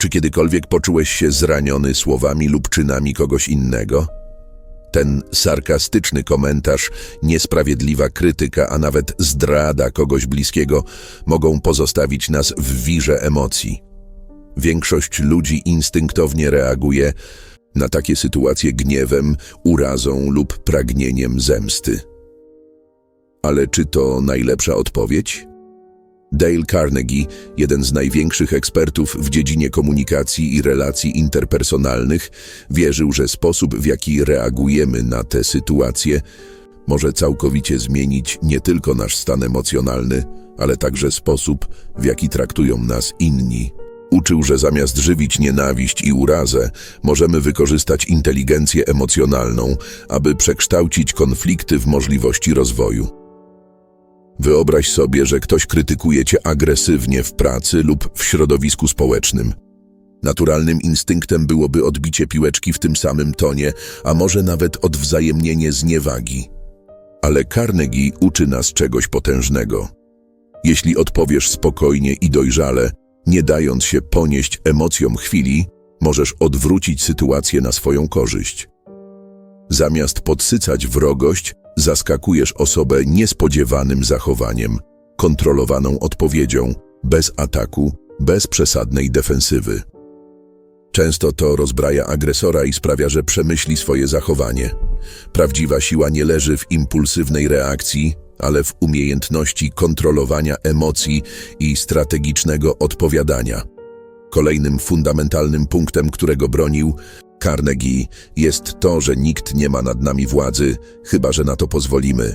Czy kiedykolwiek poczułeś się zraniony słowami lub czynami kogoś innego? Ten sarkastyczny komentarz, niesprawiedliwa krytyka, a nawet zdrada kogoś bliskiego mogą pozostawić nas w wirze emocji. Większość ludzi instynktownie reaguje na takie sytuacje gniewem, urazą lub pragnieniem zemsty. Ale czy to najlepsza odpowiedź? Dale Carnegie, jeden z największych ekspertów w dziedzinie komunikacji i relacji interpersonalnych, wierzył, że sposób, w jaki reagujemy na te sytuacje, może całkowicie zmienić nie tylko nasz stan emocjonalny, ale także sposób, w jaki traktują nas inni. Uczył, że zamiast żywić nienawiść i urazę, możemy wykorzystać inteligencję emocjonalną, aby przekształcić konflikty w możliwości rozwoju. Wyobraź sobie, że ktoś krytykuje cię agresywnie w pracy lub w środowisku społecznym. Naturalnym instynktem byłoby odbicie piłeczki w tym samym tonie, a może nawet odwzajemnienie zniewagi. Ale Carnegie uczy nas czegoś potężnego. Jeśli odpowiesz spokojnie i dojrzale, nie dając się ponieść emocjom chwili, możesz odwrócić sytuację na swoją korzyść. Zamiast podsycać wrogość, zaskakujesz osobę niespodziewanym zachowaniem, kontrolowaną odpowiedzią, bez ataku, bez przesadnej defensywy. Często to rozbraja agresora i sprawia, że przemyśli swoje zachowanie. Prawdziwa siła nie leży w impulsywnej reakcji, ale w umiejętności kontrolowania emocji i strategicznego odpowiadania. Kolejnym fundamentalnym punktem, którego bronił Carnegie, jest to, że nikt nie ma nad nami władzy, chyba że na to pozwolimy.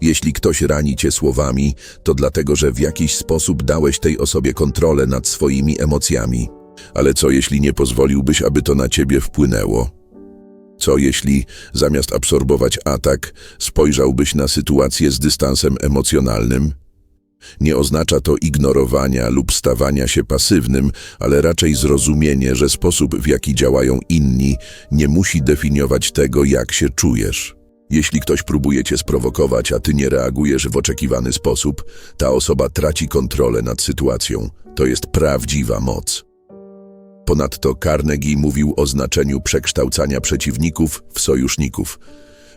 Jeśli ktoś rani cię słowami, to dlatego, że w jakiś sposób dałeś tej osobie kontrolę nad swoimi emocjami. Ale co jeśli nie pozwoliłbyś, aby to na ciebie wpłynęło? Co jeśli, zamiast absorbować atak, spojrzałbyś na sytuację z dystansem emocjonalnym? Nie oznacza to ignorowania lub stawania się pasywnym, ale raczej zrozumienie, że sposób, w jaki działają inni, nie musi definiować tego, jak się czujesz. Jeśli ktoś próbuje cię sprowokować, a ty nie reagujesz w oczekiwany sposób, ta osoba traci kontrolę nad sytuacją. To jest prawdziwa moc. Ponadto Carnegie mówił o znaczeniu przekształcania przeciwników w sojuszników.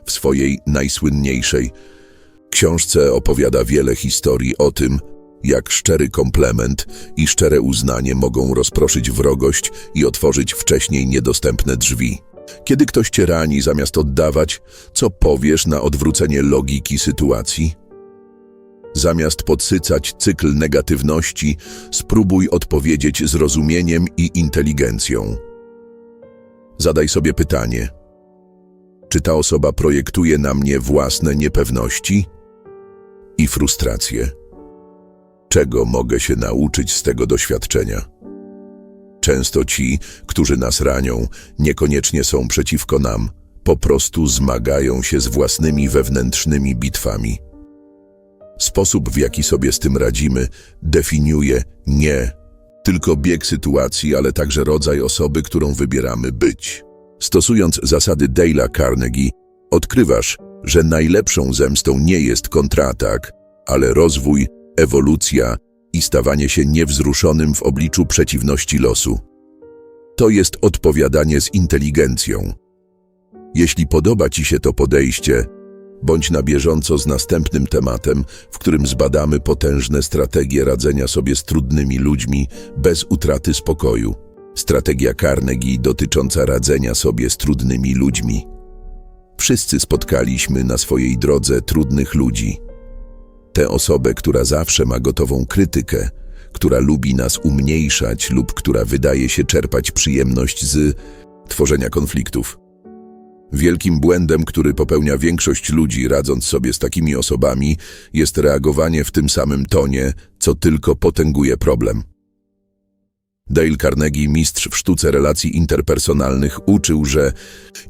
W swojej najsłynniejszej książce opowiada wiele historii o tym, jak szczery komplement i szczere uznanie mogą rozproszyć wrogość i otworzyć wcześniej niedostępne drzwi. Kiedy ktoś cię rani, zamiast oddawać, co powiesz na odwrócenie logiki sytuacji? Zamiast podsycać cykl negatywności, spróbuj odpowiedzieć zrozumieniem i inteligencją. Zadaj sobie pytanie: czy ta osoba projektuje na mnie własne niepewności i frustracje? Czego mogę się nauczyć z tego doświadczenia? Często ci, którzy nas ranią, niekoniecznie są przeciwko nam, po prostu zmagają się z własnymi wewnętrznymi bitwami. Sposób, w jaki sobie z tym radzimy, definiuje nie tylko bieg sytuacji, ale także rodzaj osoby, którą wybieramy być. Stosując zasady Dale'a Carnegie, odkrywasz, że najlepszą zemstą nie jest kontratak, ale rozwój, ewolucja i stawanie się niewzruszonym w obliczu przeciwności losu. To jest odpowiadanie z inteligencją. Jeśli podoba Ci się to podejście, Bądź na bieżąco z następnym tematem, w którym zbadamy potężne strategie radzenia sobie z trudnymi ludźmi bez utraty spokoju. Strategia Carnegie dotycząca radzenia sobie z trudnymi ludźmi. Wszyscy spotkaliśmy na swojej drodze trudnych ludzi. Tę osobę, która zawsze ma gotową krytykę, która lubi nas umniejszać lub która wydaje się czerpać przyjemność z tworzenia konfliktów. Wielkim błędem, który popełnia większość ludzi radząc sobie z takimi osobami, jest reagowanie w tym samym tonie, co tylko potęguje problem. Dale Carnegie, mistrz w sztuce relacji interpersonalnych, uczył, że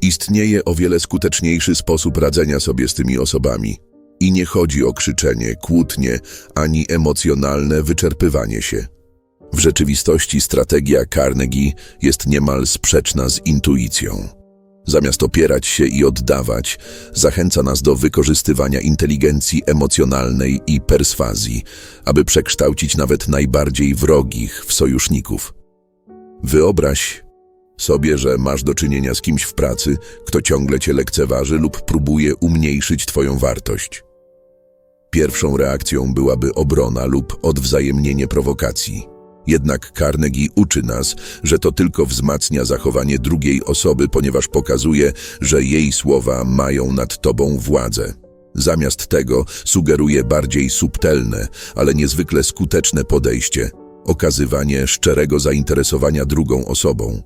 istnieje o wiele skuteczniejszy sposób radzenia sobie z tymi osobami. I nie chodzi o krzyczenie, kłótnie, ani emocjonalne wyczerpywanie się. W rzeczywistości strategia Carnegie jest niemal sprzeczna z intuicją. Zamiast opierać się i oddawać, zachęca nas do wykorzystywania inteligencji emocjonalnej i perswazji, aby przekształcić nawet najbardziej wrogich w sojuszników. Wyobraź sobie, że masz do czynienia z kimś w pracy, kto ciągle cię lekceważy lub próbuje umniejszyć twoją wartość. Pierwszą reakcją byłaby obrona lub odwzajemnienie prowokacji. Jednak Carnegie uczy nas, że to tylko wzmacnia zachowanie drugiej osoby, ponieważ pokazuje, że jej słowa mają nad tobą władzę. Zamiast tego sugeruje bardziej subtelne, ale niezwykle skuteczne podejście okazywanie szczerego zainteresowania drugą osobą.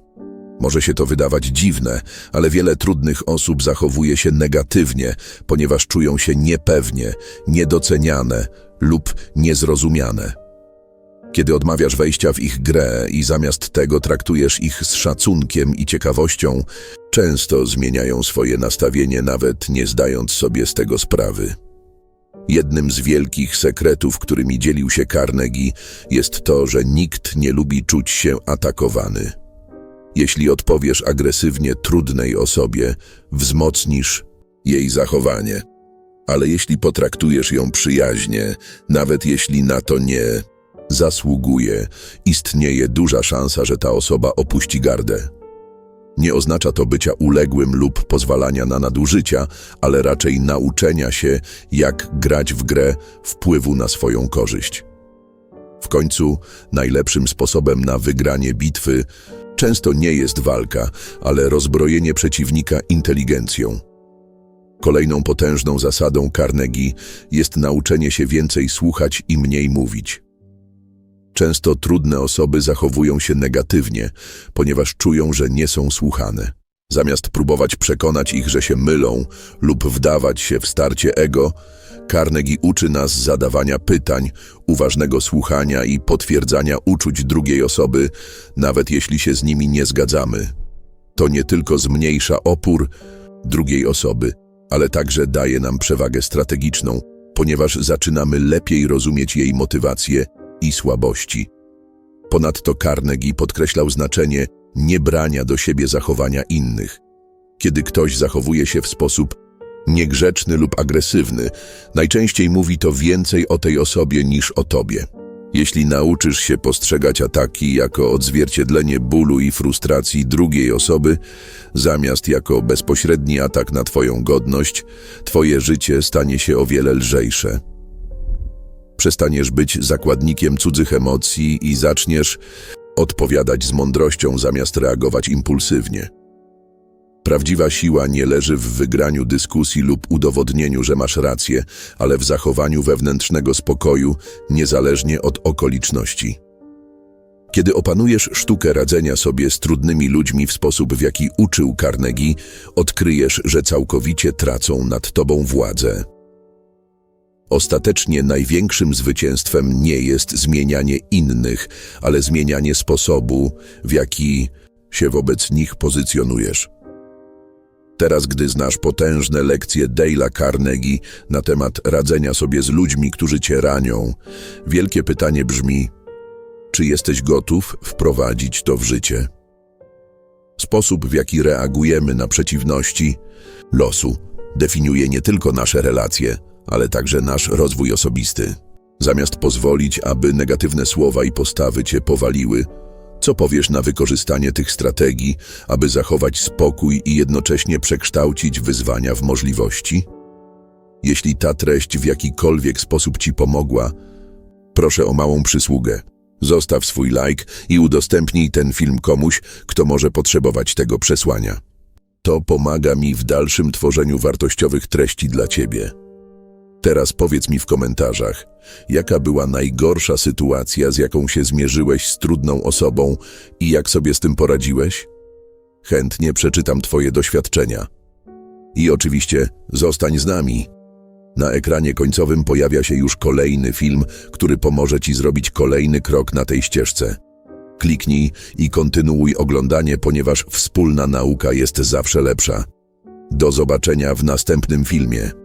Może się to wydawać dziwne, ale wiele trudnych osób zachowuje się negatywnie, ponieważ czują się niepewnie, niedoceniane lub niezrozumiane. Kiedy odmawiasz wejścia w ich grę i zamiast tego traktujesz ich z szacunkiem i ciekawością, często zmieniają swoje nastawienie, nawet nie zdając sobie z tego sprawy. Jednym z wielkich sekretów, którymi dzielił się Carnegie, jest to, że nikt nie lubi czuć się atakowany. Jeśli odpowiesz agresywnie trudnej osobie, wzmocnisz jej zachowanie. Ale jeśli potraktujesz ją przyjaźnie, nawet jeśli na to nie zasługuje, istnieje duża szansa, że ta osoba opuści gardę. Nie oznacza to bycia uległym lub pozwalania na nadużycia, ale raczej nauczenia się, jak grać w grę wpływu na swoją korzyść. W końcu najlepszym sposobem na wygranie bitwy często nie jest walka, ale rozbrojenie przeciwnika inteligencją. Kolejną potężną zasadą Carnegie jest nauczenie się więcej słuchać i mniej mówić. Często trudne osoby zachowują się negatywnie, ponieważ czują, że nie są słuchane. Zamiast próbować przekonać ich, że się mylą lub wdawać się w starcie ego, Carnegie uczy nas zadawania pytań, uważnego słuchania i potwierdzania uczuć drugiej osoby, nawet jeśli się z nimi nie zgadzamy. To nie tylko zmniejsza opór drugiej osoby, ale także daje nam przewagę strategiczną, ponieważ zaczynamy lepiej rozumieć jej motywacje i słabości. Ponadto Carnegie podkreślał znaczenie niebrania do siebie zachowania innych. Kiedy ktoś zachowuje się w sposób niegrzeczny lub agresywny, najczęściej mówi to więcej o tej osobie niż o tobie. Jeśli nauczysz się postrzegać ataki jako odzwierciedlenie bólu i frustracji drugiej osoby, zamiast jako bezpośredni atak na twoją godność, twoje życie stanie się o wiele lżejsze. Przestaniesz być zakładnikiem cudzych emocji i zaczniesz odpowiadać z mądrością zamiast reagować impulsywnie. Prawdziwa siła nie leży w wygraniu dyskusji lub udowodnieniu, że masz rację, ale w zachowaniu wewnętrznego spokoju, niezależnie od okoliczności. Kiedy opanujesz sztukę radzenia sobie z trudnymi ludźmi w sposób, w jaki uczył Carnegie, odkryjesz, że całkowicie tracą nad tobą władzę. Ostatecznie największym zwycięstwem nie jest zmienianie innych, ale zmienianie sposobu, w jaki się wobec nich pozycjonujesz. Teraz, gdy znasz potężne lekcje Dale'a Carnegie na temat radzenia sobie z ludźmi, którzy cię ranią, wielkie pytanie brzmi: czy jesteś gotów wprowadzić to w życie? Sposób, w jaki reagujemy na przeciwności losu, definiuje nie tylko nasze relacje, ale także nasz rozwój osobisty. Zamiast pozwolić, aby negatywne słowa i postawy cię powaliły, co powiesz na wykorzystanie tych strategii, aby zachować spokój i jednocześnie przekształcić wyzwania w możliwości? Jeśli ta treść w jakikolwiek sposób ci pomogła, proszę o małą przysługę. Zostaw swój like i udostępnij ten film komuś, kto może potrzebować tego przesłania. To pomaga mi w dalszym tworzeniu wartościowych treści dla ciebie. Teraz powiedz mi w komentarzach, jaka była najgorsza sytuacja, z jaką się zmierzyłeś z trudną osobą i jak sobie z tym poradziłeś? Chętnie przeczytam Twoje doświadczenia. I oczywiście zostań z nami. Na ekranie końcowym pojawia się już kolejny film, który pomoże Ci zrobić kolejny krok na tej ścieżce. Kliknij i kontynuuj oglądanie, ponieważ wspólna nauka jest zawsze lepsza. Do zobaczenia w następnym filmie.